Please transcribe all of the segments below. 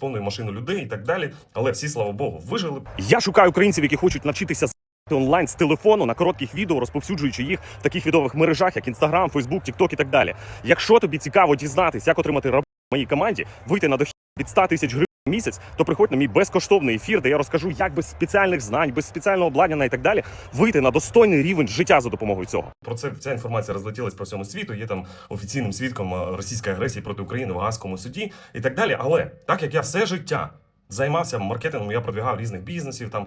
повною машиною людей і так далі. Але всі, слава Богу, вижили. Я шукаю українців, які хочуть навчитися онлайн з телефону на коротких відео, розповсюджуючи їх в таких відових мережах, як Instagram, Facebook, TikTok і так далі. Якщо тобі цікаво дізнатись, як отримати в моїй команді, вийти на дохід від 100 тисяч гривень місяць, то приходь на мій безкоштовний ефір, де я розкажу, як без спеціальних знань, без спеціального обладнання і так далі, вийти на достойний рівень життя за допомогою цього. Про це ця інформація розлетілась по всьому світу. Є там офіційним свідком е, російської агресії проти України в Гаазькому суді і так далі. Але так як я все життя займався маркетингом, я продвігав різних бізнесів там.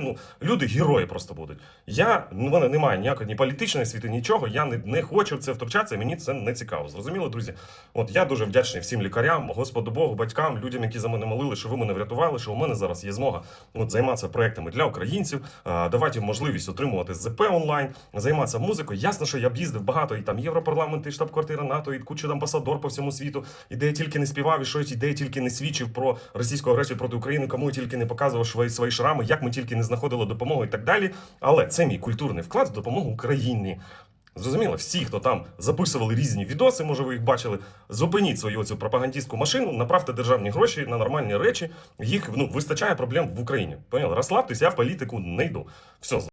ну люди герої просто будуть. Я ну, в мене немає ніякої ні політичної світи, нічого. Я не, не хочу в це втручатися. Мені це не цікаво. Зрозуміло, друзі. От я дуже вдячний всім лікарям, Господу Богу, батькам, людям, які за мене молили, що ви мене врятували, що у мене зараз є змога от, займатися проектами для українців, давати можливість отримувати ЗП онлайн, займатися музикою. Ясно, що я б їздив багато і там Європарламент, і штаб-квартира НАТО, і куча амбасадор по всьому світу, і де я тільки не співав, і що і я тільки не свідчив про російську агресію проти України, кому я тільки не показував свої, свої шрами, як ми тільки не знаходили допомогу і так далі. Але це мій культурний вклад в допомогу Україні. Зрозуміло, всі, хто там записували різні відоси, може ви їх бачили, зупиніть свою цю пропагандистську машину, направте державні гроші на нормальні речі. Їх ну вистачає проблем в Україні. Поняли? Розслабтесь, я в політику не йду. Все,